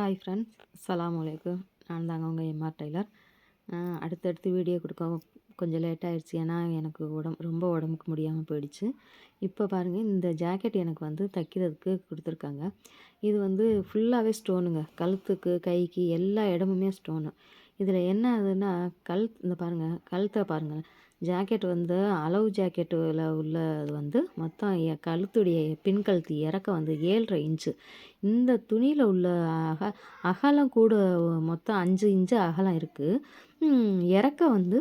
Hi friends அஸ்ஸலாமு அலைக்கும் நான் தாங்க உங்கள் எம்ஆர் டெய்லர் அடுத்தடுத்து வீடியோ கொடுக்க கொஞ்சம் லேட் ஆகிடுச்சு ஏன்னா எனக்கு உடம்பு ரொம்ப உடம்புக்கு முடியாமல் போயிடுச்சு. இப்போ பாருங்கள் இந்த ஜாக்கெட் எனக்கு வந்து தைக்கிறதுக்கு கொடுத்துருக்காங்க. இது வந்து ஃபுல்லாகவே ஸ்டோனுங்க கழுத்துக்கு கைக்கு எல்லா இடமுமே ஸ்டோனு இதில் என்ன ஆகுதுன்னா கழுத் இந்த பாருங்கள் கழுத்தை பாருங்கள் ஜாக்கெட் வந்து அளவு ஜாக்கெட்டில் உள்ளது வந்து மொத்தம் எ- கழுத்துடைய பின் கழுத்து வந்து ஏழரை இன்ச்சு. இந்த துணியில் உள்ள அக அகலம் கூட மொத்தம் அஞ்சு இன்ச்சு அகலம் இருக்குது இறக்க வந்து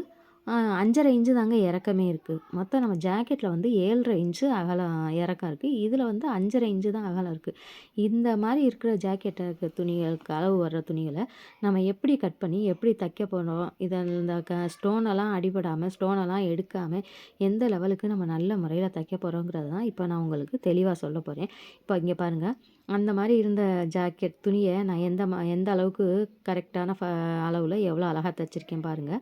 அஞ்சரை இன்ச்சு தாங்க இறக்கமே இருக்குது மொத்தம் நம்ம ஜாக்கெட்டில் வந்து ஏழரை இன்ச்சு அகலம் இறக்கம் இருக்குது இதில் வந்து அஞ்சரை இன்ச்சு தான் அகலம் இருக்குது இந்த மாதிரி இருக்கிற ஜாக்கெட்டுக்கு துணிகளுக்கு அளவு வர்ற துணிகளை நம்ம எப்படி கட் பண்ணி எப்படி தைக்க போகிறோம் இதை இந்த க ஸ்டோனெல்லாம் அடிபடாமல் ஸ்டோனெல்லாம் எடுக்காமல் எந்த லெவலுக்கு நம்ம நல்ல முறையில் தைக்க போகிறோங்கிறது தான் இப்போ நான் உங்களுக்கு தெளிவாக சொல்ல போகிறேன் இப்போ இங்கே பாருங்கள் அந்த மாதிரி இருந்த ஜாக்கெட் துணியை நான் எந்த ம எந்த அளவுக்கு கரெக்டான ஃப அளவில் எவ்வளோ அழகாக தைச்சிருக்கேன் பாருங்கள்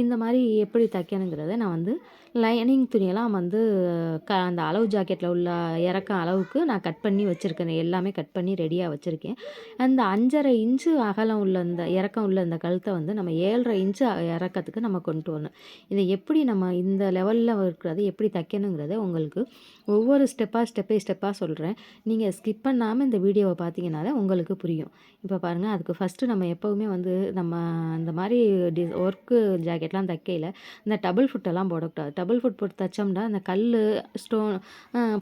இந்த மாதிரி எப்படி தைக்கணுங்கிறத நான் வந்து லைனிங் துணியெல்லாம் வந்து க அந்த அளவு ஜாக்கெட்டில் உள்ள இறக்கம் அளவுக்கு நான் கட் பண்ணி வச்சுருக்கேன். எல்லாமே கட் பண்ணி ரெடியாக வச்சுருக்கேன். அந்த அஞ்சரை இன்ச்சு அகலம் உள்ள இந்த இறக்கம் உள்ள இந்த கழுத்தை வந்து நம்ம ஏழரை இன்ச்சு இறக்கத்துக்கு நம்ம கொண்டு வரணும். இதை எப்படி நம்ம இந்த லெவலில் இருக்கிறத எப்படி தைக்கணுங்கிறத உங்களுக்கு ஒவ்வொரு ஸ்டெப்பாக ஸ்டெப்பை ஸ்டெப்பாக சொல்கிறேன் நீங்கள் ஸ்கிப் பண்ணாமல் இந்த வீடியோவை பார்த்தீங்கனாலே உங்களுக்கு புரியும். இப்போ பாருங்கள் அதுக்கு ஃபஸ்ட்டு நம்ம எப்போவுமே வந்து நம்ம இந்த மாதிரி டி ஒர்க்கு ஜாக்கெட்லாம் தைக்கையில் இந்த டபுள் ஃபுட்டெல்லாம் போடக்கூடாது. டபுள் ஃபுட் போட்டு தைச்சோம்னா அந்த கல் ஸ்டோன்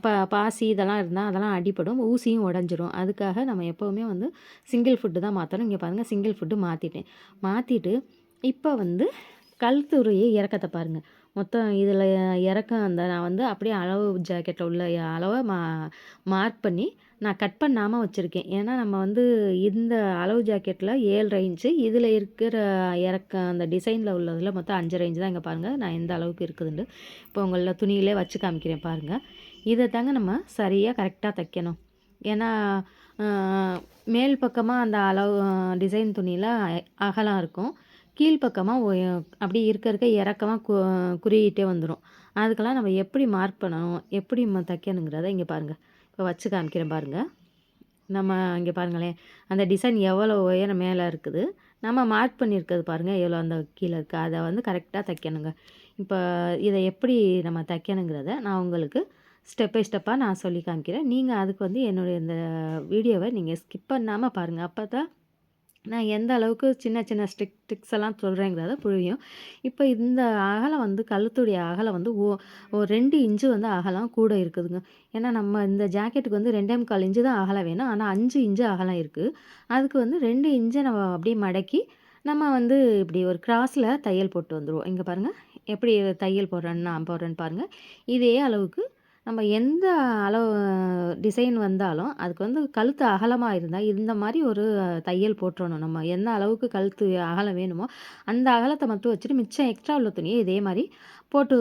ப பாசி இதெல்லாம் இருந்தால் அதெல்லாம் அடிப்படும் ஊசியும் உடஞ்சிரும். அதுக்காக நம்ம எப்போவுமே வந்து சிங்கிள் ஃபுட்டு தான் மாற்றணும் இங்கே பாருங்கள் சிங்கிள் ஃபுட்டு மாற்றிட்டேன் மாற்றிட்டு இப்போ வந்து கழுத்துடைய இறக்கத்தை பாருங்கள் மொத்தம் இதில் இறக்கம் அந்த நான் வந்து அப்படியே அளவு ஜாக்கெட்டில் உள்ள அளவை மா மார்க் பண்ணி நான் கட் பண்ணாமல் வச்சுருக்கேன். ஏன்னா நம்ம வந்து இந்த அளவு ஜாக்கெட்டில் ஏழரை இன்ச்சு இதில் இருக்கிற இறக்க அந்த டிசைனில் உள்ளதில் மொத்தம் அஞ்சரை இன்ச்சு தான் இங்கே பாருங்கள் நான் எந்த அளவுக்கு இருக்குதுன்னு. இப்போ உங்களில் துணியிலே வச்சு காமிக்கிறேன் பாருங்கள் இதை தாங்க நம்ம சரியாக கரெக்டாக தைக்கணும். ஏன்னா மேல் பக்கமாக அந்த அளவு டிசைன் துணியில் அகலம் இருக்கும். கீழ்ப்பக்கமாக அப்படி இருக்க இருக்க இறக்கமாக கு குறியிட்டே வந்துடும் அதுக்கெல்லாம் நம்ம எப்படி மார்க் பண்ணணும் எப்படி தைக்கணுங்கிறத இங்கே பாருங்கள் இப்போ வச்சு காமிக்கிறேன் பாருங்கள் நம்ம இங்கே பாருங்களேன். அந்த டிசைன் எவ்வளோ உயரம் மேலே இருக்குது? நம்ம மார்க் பண்ணியிருக்கிறது பாருங்கள் எவ்வளோ அந்த கீழே இருக்குது அதை வந்து கரெக்டாக தைக்கணுங்க. இப்போ இதை எப்படி நம்ம தைக்கணுங்கிறத நான் உங்களுக்கு ஸ்டெப் பை ஸ்டெப்பாக நான் சொல்லி காமிக்கிறேன். நீங்கள் அதுக்கு வந்து என்னுடைய இந்த வீடியோவை நீங்கள் ஸ்கிப் பண்ணாமல் பாருங்கள் அப்போ தான் நான் எந்த அளவுக்கு சின்ன சின்ன ஸ்டிக் டிக்ஸ் எல்லாம் சொல்கிறேங்கிறத புரியும். இப்போ இந்த அகலம் வந்து கழுத்துடைய அகலம் வந்து ஓ ரெண்டு இன்ச்சு வந்து அகலம் கூட இருக்குதுங்க. ஏன்னா நம்ம இந்த ஜாக்கெட்டுக்கு வந்து ரெண்டே முக்கால் இன்ச்சு தான் அகலம் வேணும். ஆனால் அஞ்சு இன்ச்சு அகலம் இருக்குது அதுக்கு வந்து ரெண்டு இன்ச்சை நம்ம அப்படியே மடக்கி நம்ம வந்து இப்படி ஒரு கிராஸில் தையல் போட்டு வந்துடுவோம் இங்கே பாருங்கள் எப்படி தையல் போடுறேன்னு நான் போடுறேன்னு பாருங்கள் இதே அளவுக்கு நம்ம எந்த அளவு டிசைன் வந்தாலும் அதுக்கு வந்து கழுத்து அகலமாக இருந்தால் இந்த மாதிரி ஒரு தையல் போட்டுறணும். நம்ம எந்த அளவுக்கு கழுத்து அகலம் வேணுமோ அந்த அகலத்தை மட்டும் வச்சுட்டு மிச்சம் எக்ஸ்ட்ரா உள்ள துணியை இதே மாதிரி போட்டு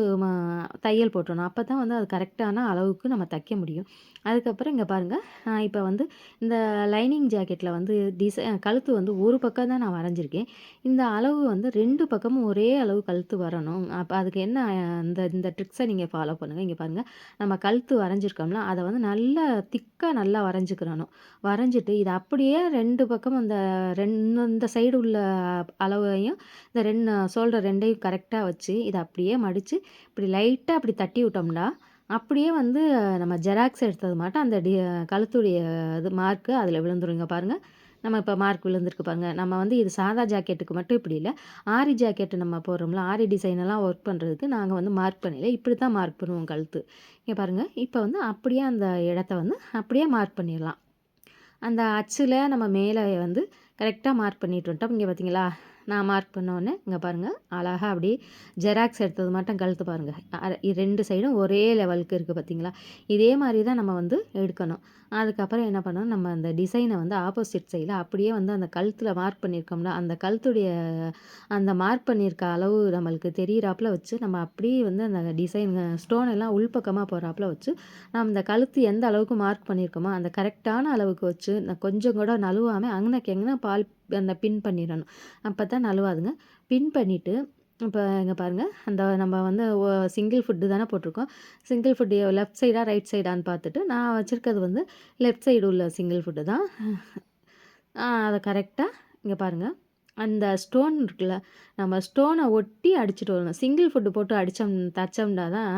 தையல் போட்டுடணும் அப்போ தான் வந்து அது கரெக்டான அளவுக்கு நம்ம தைக்க முடியும். அதுக்கப்புறம் இங்கே பாருங்கள் இப்போ வந்து இந்த லைனிங் ஜாக்கெட்டில் வந்து டிசை கழுத்து வந்து ஒரு பக்கம் தான் நான் வரைஞ்சிருக்கேன். இந்த அளவு வந்து ரெண்டு பக்கமும் ஒரே அளவு கழுத்து வரணும். அப்போ அதுக்கு என்ன இந்த இந்த ட்ரிக்ஸை நீங்கள் ஃபாலோ பண்ணுங்கள் இங்கே பாருங்கள் நம்ம கழுத்து வரைஞ்சிருக்கோம்ல அதை வந்து நல்லா திக்காக நல்லா வரைஞ்சிக்கிறணும். வரைஞ்சிட்டு இதை அப்படியே ரெண்டு பக்கம் அந்த ரெண்டு இந்த சைடு உள்ள அளவையும் இந்த ரெண்டு ஷோல்டர் ரெண்டையும் கரெக்டாக வச்சு இதை அப்படியே மடித்து இப்படி லைட்டாக அப்படி தட்டி விட்டோம்னா அப்படியே வந்து நம்ம ஜெராக்ஸ் எடுத்தது மாட்டம். அந்த டி கழுத்துடைய இது மார்க்கு அதில் விழுந்துருங்க பாருங்கள் நம்ம இப்போ மார்க் விழுந்திருக்கு பாருங்கள் நம்ம வந்து இது சாதா ஜாக்கெட்டுக்கு மட்டும் இப்படி இல்லை. ஆரி ஜாக்கெட்டு நம்ம போடுறோம்ல ஆரி டிசைன் எல்லாம் ஒர்க் பண்ணுறதுக்கு நாங்கள் வந்து மார்க் பண்ணல. இப்படி தான் மார்க் பண்ணுவோம் கழுத்து. இங்கே பாருங்கள் இப்போ வந்து அப்படியே அந்த இடத்த வந்து அப்படியே மார்க் பண்ணிடலாம். அந்த அச்சில் நம்ம மேலே வந்து கரெக்டாக மார்க் பண்ணிட்டு வந்துட்டோம். இங்கே பார்த்தீங்களா நான் மார்க் பண்ணோன்னே இங்கே பாருங்கள் அழகாக அப்படி ஜெராக்ஸ் எடுத்தது மட்டும் கழுத்து பாருங்கள் ரெண்டு சைடும் ஒரே லெவலுக்கு இருக்குது பார்த்தீங்களா இதே மாதிரி தான் நம்ம வந்து எடுக்கணும். அதுக்கப்புறம் என்ன பண்ணணும் நம்ம அந்த டிசைனை வந்து ஆப்போசிட் சைடில் அப்படியே வந்து அந்த கழுத்தில் மார்க் பண்ணியிருக்கோம்ல அந்த கழுத்துடைய அந்த மார்க் பண்ணியிருக்க அளவு நம்மளுக்கு தெரியிறாப்புல வச்சு நம்ம அப்படியே வந்து அந்த டிசைன் ஸ்டோன் எல்லாம் உள்பக்கமாக போகிறாப்புல வச்சு நம்ம அந்த கழுத்து எந்த அளவுக்கு மார்க் பண்ணியிருக்கோமோ அந்த கரெக்டான அளவுக்கு வச்சு நான் கொஞ்சம் கூட நழுவாமல் அங்கனக்கு எங்கன்னா பால் அந்த பின் பண்ணிடணும். அப்போ தான் நழுவாதுங்க. பின் பண்ணிவிட்டு இப்போ இங்கே பாருங்கள் அந்த நம்ம வந்து சிங்கிள் ஃபுட்டு தானே போட்டிருக்கோம். சிங்கிள் ஃபுட்டு லெஃப்ட் சைடாக ரைட் சைடான்னு பார்த்துட்டு நான் வச்சுருக்கிறது வந்து லெஃப்ட் சைடு உள்ள சிங்கிள் ஃபுட்டு தான். அதை கரெக்டாக இங்கே பாருங்கள் அந்த ஸ்டோன் இருக்குல்ல நம்ம ஸ்டோனை ஒட்டி அடிச்சுட்டு வரணும். சிங்கிள் ஃபுட்டு போட்டு அடித்தோம் தைச்சோம்னா தான்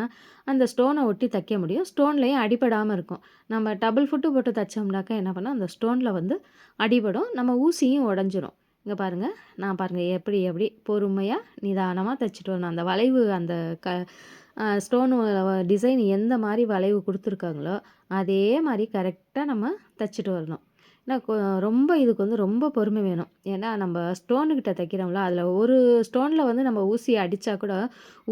அந்த ஸ்டோனை ஒட்டி தைக்க முடியும். ஸ்டோன்லேயும் அடிபடாமல் இருக்கும். நம்ம டபுள் ஃபுட்டு போட்டு தைச்சோம்னாக்கா என்ன பண்ணோம்? அந்த ஸ்டோனில் வந்து அடிபடும். நம்ம ஊசியும் உடஞ்சிரும். இங்கே பாருங்கள் நான் பாருங்கள் எப்படி எப்படி பொறுமையாக நிதானமாக தைச்சிட்டு வரணும். அந்த வளைவு அந்த க ஸ்டோனு டிசைன் எந்த மாதிரி வளைவு கொடுத்துருக்காங்களோ அதே மாதிரி கரெக்டாக நம்ம தைச்சிட்டு வரணும். ஏன்னா ரொம்ப இதுக்கு வந்து ரொம்ப பொறுமை வேணும். ஏன்னா நம்ம ஸ்டோனுக்கிட்ட தைக்கிறோம்ல அதில் ஒரு ஸ்டோனில் வந்து நம்ம ஊசி அடித்தா கூட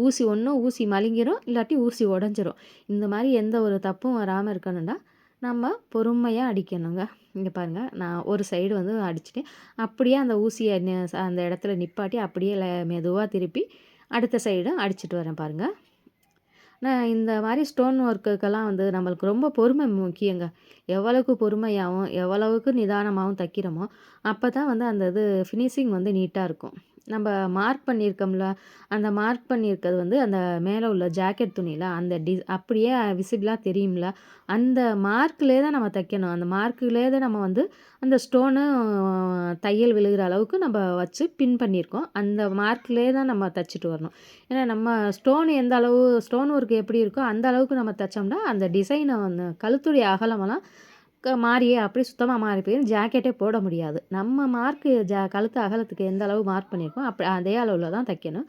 ஊசி ஒன்றும் ஊசி மலிங்கிரும் இல்லாட்டி ஊசி உடஞ்சிரும். இந்த மாதிரி எந்த ஒரு தப்பும் வராமல் இருக்கணும்னா நம்ம பொறுமையாக அடிக்கணுங்க. இங்கே பாருங்கள் நான் ஒரு சைடு வந்து அடிச்சுட்டேன். அப்படியே அந்த ஊசியை அந்த இடத்துல நிப்பாட்டி அப்படியே மெதுவாக திருப்பி அடுத்த சைடும் அடிச்சுட்டு வரேன் பாருங்கள் நான் இந்த மாதிரி ஸ்டோன் ஒர்க்குக்கெல்லாம் வந்து நம்மளுக்கு ரொம்ப பொறுமை முக்கியங்க. எவ்வளவுக்கு பொறுமையாகவும் எவ்வளவுக்கு நிதானமாகவும் தைக்கிறோமோ அப்போ தான் வந்து அந்த இது ஃபினிஷிங் வந்து நீட்டாக இருக்கும். நம்ம மார்க் பண்ணியிருக்கோம்ல அந்த மார்க் பண்ணியிருக்கிறது வந்து அந்த மேலே உள்ள ஜாக்கெட் துணியில் அந்த டி அப்படியே விசிபிளாக தெரியும்ல. அந்த மார்க்கிலே தான் நம்ம தைக்கணும். அந்த மார்க்குலேயே தான் நம்ம வந்து அந்த ஸ்டோனு தையல் விழுகிற அளவுக்கு நம்ம வச்சு பின் பண்ணியிருக்கோம். அந்த மார்க்லேயே தான் நம்ம தைச்சிட்டு வரணும். ஏன்னா நம்ம ஸ்டோன் எந்த அளவு ஸ்டோன் ஒர்க் எப்படி இருக்கோ அந்த அளவுக்கு நம்ம தைச்சோம்னா அந்த டிசைனை வந்து கழுத்துடைய அகலமெல்லாம் மாறியே அப்படி சுத்தமாக மாறி போயிடும் ஜாக்கெட்டே போட முடியாது. நம்ம மார்க்கு ஜா கழுத்து அகலத்துக்கு எந்த அளவு மார்க் பண்ணியிருக்கோம் அப்படி அதே அளவில் தான் தைக்கணும்.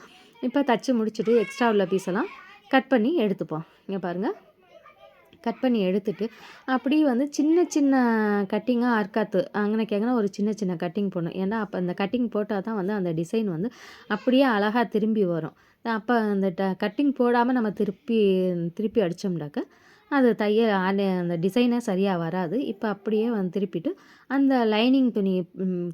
இப்போ தைச்சி முடிச்சுட்டு எக்ஸ்ட்ரா உள்ள பீஸெல்லாம் கட் பண்ணி எடுத்துப்போம். இங்கே பாருங்கள் கட் பண்ணி எடுத்துட்டு அப்படியே வந்து சின்ன சின்ன கட்டிங்காக அர்க்காத்து அங்கே கேங்கன்னா ஒரு சின்ன சின்ன கட்டிங் போடணும். ஏன்னா அப்போ அந்த கட்டிங் போட்டால் தான் வந்து அந்த டிசைன் வந்து அப்படியே அழகாக திரும்பி வரும். அப்போ அந்த ட கட்டிங் போடாமல் நம்ம திருப்பி திருப்பி அடித்தோம்னாக்க அது தைய அந்த டிசைனே சரியாக வராது. இப்போ அப்படியே வந்து திருப்பிட்டு அந்த லைனிங் துணி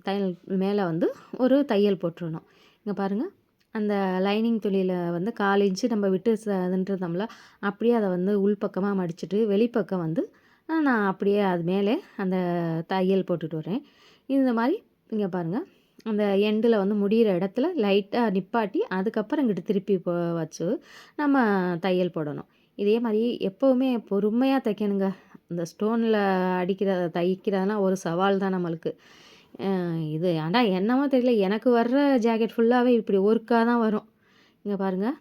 தையல் மேலே வந்து ஒரு தையல் போட்டுருணும் இங்கே பாருங்கள் அந்த லைனிங் துணியில் வந்து கால் இன்ச்சு நம்ம விட்டு இதுன்றதோம்ல அப்படியே அதை வந்து உள்பக்கமாக மடிச்சுட்டு வெளிப்பக்கம் வந்து நான் அப்படியே அது மேலே அந்த தையல் போட்டுட்டு வரேன். இந்த மாதிரி இங்கே பாருங்கள் அந்த எண்டில் வந்து முடிகிற இடத்துல லைட்டாக நிப்பாட்டி அதுக்கப்புறம் இங்கிட்டு திருப்பி வச்சு நம்ம தையல் போடணும். இதே மாதிரி எப்போவுமே பொறுமையாக தைக்கணுங்க. இந்த ஸ்டோனில் அடிக்கிற தைக்கிறதுனா ஒரு சவால் தான் நம்மளுக்கு. இது ஆனால் என்னமோ தெரியல. எனக்கு வர்ற ஜாக்கெட் ஃபுல்லாகவே இப்படி ஒர்க்காக தான் வரும். இங்கே பாருங்கள்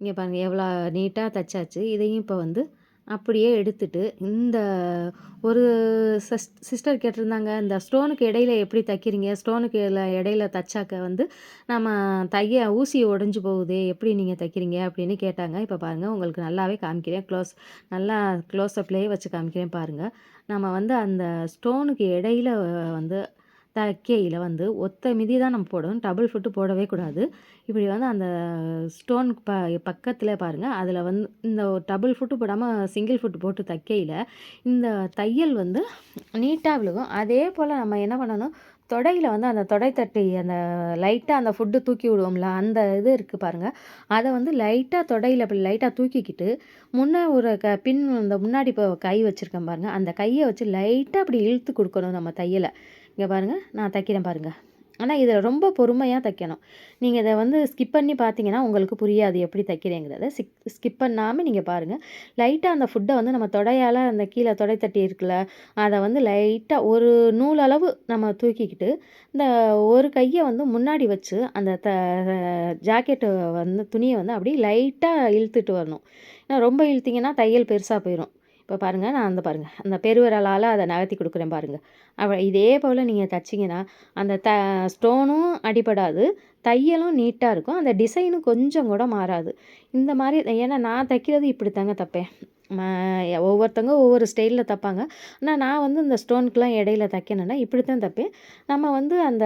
இங்கே பாருங்கள் எவ்வளோ நீட்டாக தைச்சாச்சு. இதையும் இப்போ வந்து அப்படியே எடுத்துட்டு இந்த ஒரு சஸ் சிஸ்டர் கேட்டிருந்தாங்க இந்த ஸ்டோனுக்கு இடையில எப்படி தைக்கிறீங்க? ஸ்டோனுக்கு இடையில தைச்சாக்க வந்து நம்ம தைய ஊசி உடஞ்சி போகுது எப்படி நீங்கள் தைக்கிறீங்க? அப்படின்னு கேட்டாங்க. இப்போ பாருங்கள் உங்களுக்கு நல்லாவே காமிக்கிறேன். க்ளோஸ் நல்லா க்ளோஸ் அப்லேயே வச்சு காமிக்கிறேன் பாருங்கள் நம்ம வந்து அந்த ஸ்டோனுக்கு இடையில வந்து தைக்கையில் வந்து ஒத்த மிதி தான் நம்ம போடணும். டபுள் ஃபுட்டு போடவே கூடாது. இப்படி வந்து அந்த ஸ்டோன் ப பக்கத்தில் பாருங்கள் அதில் வந்து இந்த டபுள் ஃபுட்டு போடாமல் சிங்கிள் ஃபுட்டு போட்டு தைக்கையில் இந்த தையல் வந்து நீட்டாக விழுகும். அதே போல் நம்ம என்ன பண்ணணும்? தொடையில் வந்து அந்த தொடை தட்டி அந்த லைட்டாக அந்த ஃபுட்டு தூக்கி விடுவோம்ல அந்த இது இருக்குது பாருங்கள் அதை வந்து லைட்டாக தொடையில் அப்படி லைட்டாக தூக்கிக்கிட்டு முன்னே ஒரு க பின் இந்த முன்னாடி இப்போ கை வச்சுருக்கேன் பாருங்கள் அந்த கையை வச்சு லைட்டாக அப்படி இழுத்து கொடுக்கணும் நம்ம தையலை. இங்கே பாருங்கள் நான் தைக்கிறேன் பாருங்கள் ஆனால் இதில் ரொம்ப பொறுமையாக தைக்கணும். நீங்கள் இதை வந்து ஸ்கிப் பண்ணி பார்த்தீங்கன்னா உங்களுக்கு புரியாது எப்படி தைக்கிறேங்கிறத. சிக் ஸ்கிப் பண்ணாமல் நீங்கள் பாருங்கள் லைட்டாக அந்த ஃபுட்டை வந்து நம்ம தொடையால் அந்த கீழே தொடை தட்டி இருக்குல்ல அதை வந்து லைட்டாக ஒரு நூல் அளவு நம்ம தூக்கிக்கிட்டு இந்த ஒரு கையை வந்து முன்னாடி வச்சு அந்த த ஜாக்கெட்டு வந்து துணியை வந்து அப்படியே லைட்டாக இழுத்துட்டு வரணும். ஏன்னா ரொம்ப இழுத்திங்கன்னா தையல் பெருசாக போயிடும் இப்போ பாருங்கள் நான் அந்த பாருங்கள் அந்த பெருவிரலால் அதை நகர்த்தி கொடுக்குறேன் பாருங்கள் அவ இதே போல் நீங்கள் தைச்சிங்கன்னா அந்த த ஸ்டோனும் அடிபடாது தையலும் நீட்டாக இருக்கும் அந்த டிசைனும் கொஞ்சம் கூட மாறாது. இந்த மாதிரி ஏன்னா நான் தைக்கிறது இப்படி தாங்க தைப்பேன். ஒவ்வொருத்தவங்க ஒவ்வொரு ஸ்டைலில் தைப்பாங்க. ஆனால் நான் வந்து இந்த ஸ்டோனுக்கெலாம் இடையில தைக்கணுன்னா இப்படி தான் தைப்பேன். நம்ம வந்து அந்த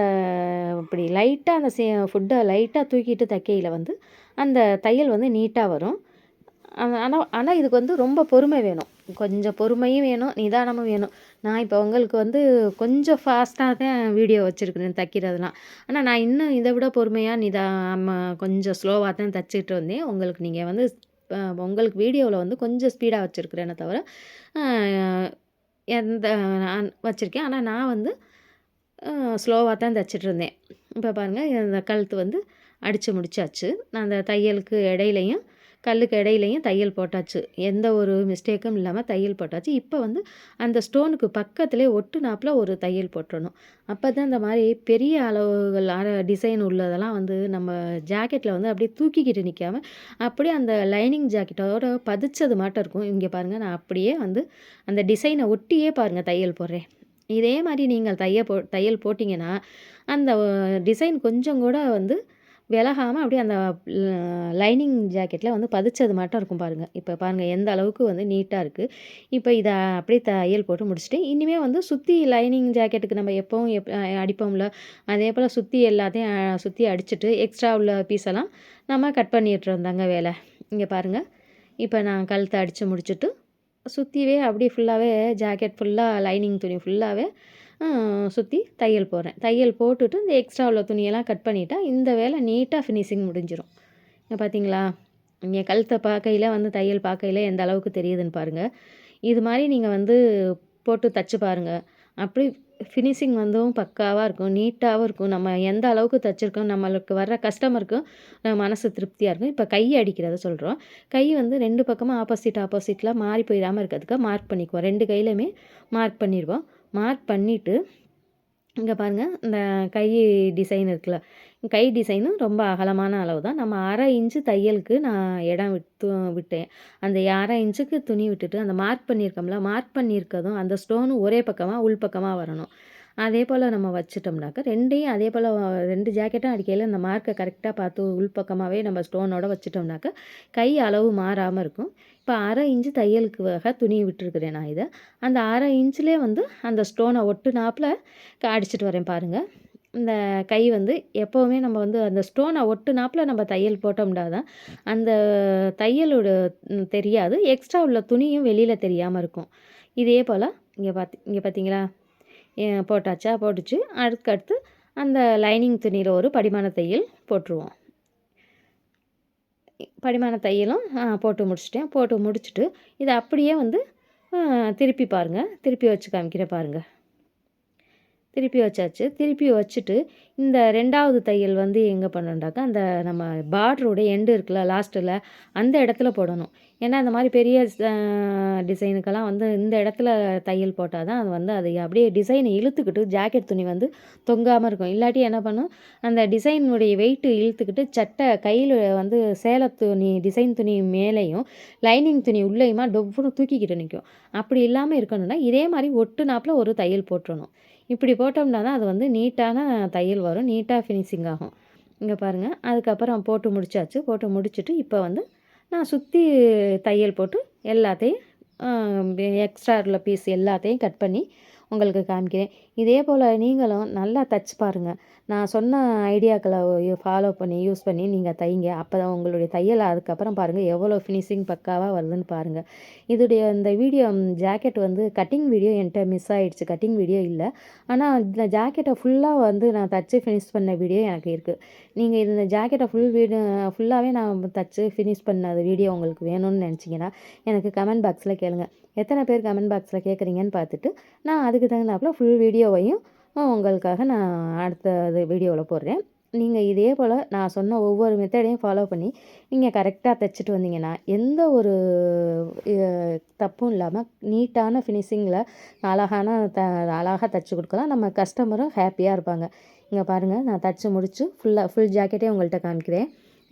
இப்படி லைட்டாக அந்த சே ஃபுட்டை லைட்டாக தூக்கிட்டு தைக்கையில் வந்து அந்த தையல் வந்து நீட்டாக வரும். ஆனால் ஆனால் இதுக்கு வந்து ரொம்ப பொறுமை வேணும். கொஞ்சம் பொறுமையும் வேணும் நிதானமும் வேணும். நான் இப்போ உங்களுக்கு வந்து கொஞ்சம் ஃபாஸ்ட்டாக தான் வீடியோ வச்சுருக்கிறேன் தைக்கிறதுலாம் ஆனால் நான் இன்னும் இதை விட பொறுமையாக நிதா கொஞ்சம் ஸ்லோவாக தான் தைச்சிட்டு வந்தேன். உங்களுக்கு நீங்கள் வந்து உங்களுக்கு வீடியோவில் வந்து கொஞ்சம் ஸ்பீடாக வச்சுருக்குறேனே தவிர எந்த நான் வச்சுருக்கேன். ஆனால் நான் வந்து ஸ்லோவாக தான் தைச்சிட்ருந்தேன் இப்போ பாருங்கள் இந்த கழுத்து வந்து அடித்து முடிச்சாச்சு. நான் அந்த தையலுக்கு இடையிலையும் கல்லுக்கு இடையிலையும் தையல் போட்டாச்சு. எந்த ஒரு மிஸ்டேக்கும் இல்லாமல் தையல் போட்டாச்சு. இப்போ வந்து அந்த ஸ்டோனுக்கு பக்கத்துலேயே ஒட்டுனாப்பில் ஒரு தையல் போட்டுடணும் அப்போ தான் இந்த மாதிரி பெரிய அளவுகள் டிசைன் உள்ளதெல்லாம் வந்து நம்ம ஜாக்கெட்டில் வந்து அப்படியே தூக்கிக்கிட்டு நிற்காம அப்படியே அந்த லைனிங் ஜாக்கெட்டோட பதிச்சது மாட்டம் இருக்கும். இங்கே பாருங்கள் நான் அப்படியே வந்து அந்த டிசைனை ஒட்டியே பாருங்கள் தையல் போடுறேன். இதே மாதிரி நீங்கள் தைய போ தையல் போட்டிங்கன்னா அந்த டிசைன் கொஞ்சம் கூட வந்து விலகாமல் அப்படியே அந்த லைனிங் ஜாக்கெட்டில் வந்து பதிச்சது மட்டும் இருக்கும் பாருங்கள் இப்போ பாருங்கள் எந்த அளவுக்கு வந்து நீட்டாக இருக்குது இப்போ இதை அப்படியே தையல் போட்டு முடிச்சுட்டு இனிமேல் வந்து சுற்றி லைனிங் ஜாக்கெட்டுக்கு நம்ம எப்போவும் எப் அடிப்போம்ல அதே போல் சுற்றி எல்லாத்தையும் சுற்றி அடிச்சுட்டு எக்ஸ்ட்ரா உள்ள பீஸெல்லாம் நம்ம கட் பண்ணிட்டு இருந்தாங்க வேலை. இங்கே பாருங்கள் இப்போ நான் கழுத்தை அடித்து முடிச்சுட்டு சுற்றிவே அப்படியே ஃபுல்லாகவே ஜாக்கெட் ஃபுல்லாக லைனிங் துணி ஃபுல்லாகவே சுற்றி தையல் போடுறேன் தையல் போட்டுட்டு இந்த எக்ஸ்ட்ரா உள்ள துணியெல்லாம் கட் பண்ணிட்டா இந்த வேலை நீட்டாக ஃபினிஷிங் முடிஞ்சிடும் பார்த்தீங்களா இங்கே கழுத்தை பார்க்கையில் வந்து தையல் பார்க்கையில் எந்த அளவுக்கு தெரியுதுன்னு பாருங்கள் இது மாதிரி நீங்கள் வந்து போட்டு தச்சு பாருங்கள் அப்படி ஃபினிஷிங் வந்தும் பக்காவாக இருக்கும் நீட்டாகவும் இருக்கும். நம்ம எந்த அளவுக்கு தைச்சிருக்கோம் நம்மளுக்கு வர்ற கஸ்டமருக்கும் மனசு திருப்தியாக இருக்கும். இப்போ கை அடிக்கிறத சொல்கிறோம் கை வந்து ரெண்டு பக்கமும் ஆப்போசிட் ஆப்போசிட்டில் மாறி போயிடாமல் இருக்கிறதுக்கு மார்க் பண்ணிக்குவோம். ரெண்டு கையிலையுமே மார்க் பண்ணிடுவோம் மார்க் பண்ணிவிட்டு இங்கே பாருங்கள் இந்த கை டிசைன் இருக்குல்ல கை டிசைனும் ரொம்ப அகலமான அளவு தான் நம்ம அரை இன்ச்சு தையலுக்கு நான் இடம் விட்டு விட்டேன். அந்த அரை இன்ச்சுக்கு துணி விட்டுட்டு அந்த மார்க் பண்ணியிருக்கோம்ல மார்க் பண்ணியிருக்கதும் அந்த ஸ்டோனு ஒரே பக்கமாக உள் பக்கமாக வரணும். அதே போல் நம்ம வச்சுட்டோம்னாக்கா ரெண்டையும் அதே போல் ரெண்டு ஜாக்கெட்டும் அடிக்கையில் அந்த மார்க்கை கரெக்டாக பார்த்து உள்பக்கமாகவே நம்ம ஸ்டோனோட வச்சுட்டோம்னாக்கா கை அளவு மாறாமல் இருக்கும். இப்போ அரை இன்ச்சு தையலுக்கு வகை துணி விட்டுருக்குறேன் நான் இதை. அந்த அரை இன்ச்சிலே வந்து அந்த ஸ்டோனை ஒட்டு நாப்பில் அடிச்சிட்டு வரேன் பாருங்கள் இந்த கை வந்து எப்போவுமே நம்ம வந்து அந்த ஸ்டோனை ஒட்டு நாப்பில் நம்ம தையல் போட்டோம்னா தான் அந்த தையலோட தெரியாது. எக்ஸ்ட்ரா உள்ள துணியும் வெளியில் தெரியாமல் இருக்கும். இதே போல் இங்கே பார்த்தி இங்கே பார்த்தீங்களா போட்டாச்சா? போட்டுச்சு. அதுக்கடுத்து அந்த லைனிங் துணியில் ஒரு படிமான தையல் போட்டுருவோம். படிமான தையலும் போட்டு முடிச்சிட்டேன். போட்டு முடிச்சுட்டு இதை அப்படியே வந்து திருப்பி பாருங்கள் திருப்பி வச்சு காமிக்கிறேன் பாருங்கள் திருப்பி வச்சாச்சு. திருப்பி வச்சுட்டு இந்த ரெண்டாவது தையல் வந்து எங்கே பண்ணணுண்டாக்கா அந்த நம்ம பார்டரோட எண்டு இருக்குல்ல லாஸ்ட்டில் அந்த இடத்துல போடணும். ஏன்னா அந்த மாதிரி பெரிய டிசைனுக்கெல்லாம் வந்து இந்த இடத்துல தையல் போட்டால் தான் அது வந்து அதை அப்படியே டிசைனை இழுத்துக்கிட்டு ஜாக்கெட் துணி வந்து தொங்காமல் இருக்கும். இல்லாட்டி என்ன பண்ணும்? அந்த டிசைனுடைய வெயிட்டு இழுத்துக்கிட்டு சட்டை கையில் வந்து சேலை துணி டிசைன் துணி மேலேயும் லைனிங் துணி உள்ளேயுமா டொவ்வுன்னு தூக்கிக்கிட்டு நிற்கும் அப்படி இல்லாமல் இருக்கணும்னா இதே மாதிரி ஒட்டு நாப்பில் ஒரு தையல் போட்டுடணும் இப்படி போட்டோம்னா தான் அது வந்து நீட்டான தையல் வரும். நீட்டாக ஃபினிஷிங் ஆகும். இங்கே பாருங்கள் அதுக்கப்புறம் போட்டு முடிச்சாச்சு. போட்டு முடிச்சுட்டு இப்போ வந்து நான் சுற்றி தையல் போட்டு எல்லாத்தையும் எக்ஸ்ட்ரா உள்ள பீஸ் எல்லாத்தையும் கட் பண்ணி உங்களுக்கு காமிக்கிறேன். இதே போல் நீங்களும் நல்லா தச்சு பாருங்கள் நான் சொன்ன ஐடியாக்களை ஃபாலோ பண்ணி யூஸ் பண்ணி நீங்கள் தைங்க. அப்போ தான் உங்களுடைய தையல் அதுக்கப்புறம் பாருங்கள் எவ்வளோ ஃபினிஷிங் பக்காவாக வருதுன்னு பாருங்கள் இதோடைய இந்த வீடியோ ஜாக்கெட் வந்து கட்டிங் வீடியோ என்கிட்ட மிஸ் ஆகிடுச்சு கட்டிங் வீடியோ இல்லை. ஆனால் இந்த ஜாக்கெட்டை ஃபுல்லாக வந்து நான் தச்சு ஃபினிஷ் பண்ண வீடியோ எனக்கு இருக்குது நீங்கள் இந்த ஜாக்கெட்டை ஃபுல் வீடியோ ஃபுல்லாகவே நான் தச்சு ஃபினிஷ் பண்ண வீடியோ உங்களுக்கு வேணும்னு நினச்சிங்கன்னா எனக்கு கமெண்ட் பாக்ஸில் கேளுங்கள் எத்தனை பேர் கமெண்ட் பாக்ஸில் கேட்குறீங்கன்னு பார்த்துட்டு நான் அதுக்கு தகுந்தாப்பில் ஃபுல் வீடியோவையும் உங்களுக்காக நான் அடுத்த வீடியோவில் போடுறேன். நீங்கள் இதே போல் நான் சொன்ன ஒவ்வொரு மெத்தடையும் ஃபாலோ பண்ணி நீங்கள் கரெக்டாக தைச்சிட்டு வந்தீங்கன்னா எந்த ஒரு தப்பும் இல்லாமல் நீட்டான ஃபினிஷிங்கில் அழகான த அழகாக தைச்சி கொடுக்கலாம். நம்ம கஸ்டமரும் ஹாப்பியாக இருப்பாங்க. இங்கே பாருங்கள் நான் தைச்சி முடித்து ஃபுல்லாக ஃபுல் ஜாக்கெட்டே உங்கள்கிட்ட காமிக்கிறேன்.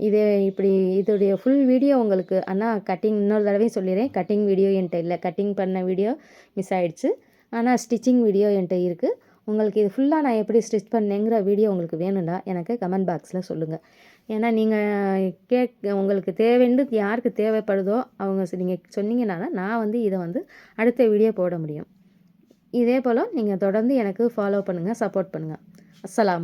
இதே இப்படி இதோடைய ஃபுல் வீடியோ உங்களுக்கு அண்ணா கட்டிங் இன்னொரு தடவையும் சொல்லிடுறேன். கட்டிங் வீடியோ என்கிட்ட இல்லை. கட்டிங் பண்ண வீடியோ மிஸ் ஆகிடுச்சு ஆனால் ஸ்டிச்சிங் வீடியோ என்கிட்ட இருக்குது உங்களுக்கு இது ஃபுல்லாக நான் எப்படி ஸ்டிச் பண்ணேங்கிற வீடியோ உங்களுக்கு வேணும்னா எனக்கு கமெண்ட் பாக்ஸில் சொல்லுங்கள் ஏன்னா நீங்கள் கேக் உங்களுக்கு தேவைன்னு யாருக்கு தேவைப்படுதோ அவங்க நீங்கள் சொன்னீங்கன்னா நான் வந்து இதை வந்து அடுத்த வீடியோ போட முடியும். இதே போல் நீங்கள் தொடர்ந்து எனக்கு ஃபாலோ பண்ணுங்கள் சப்போர்ட் பண்ணுங்கள் அஸ்ஸலாமு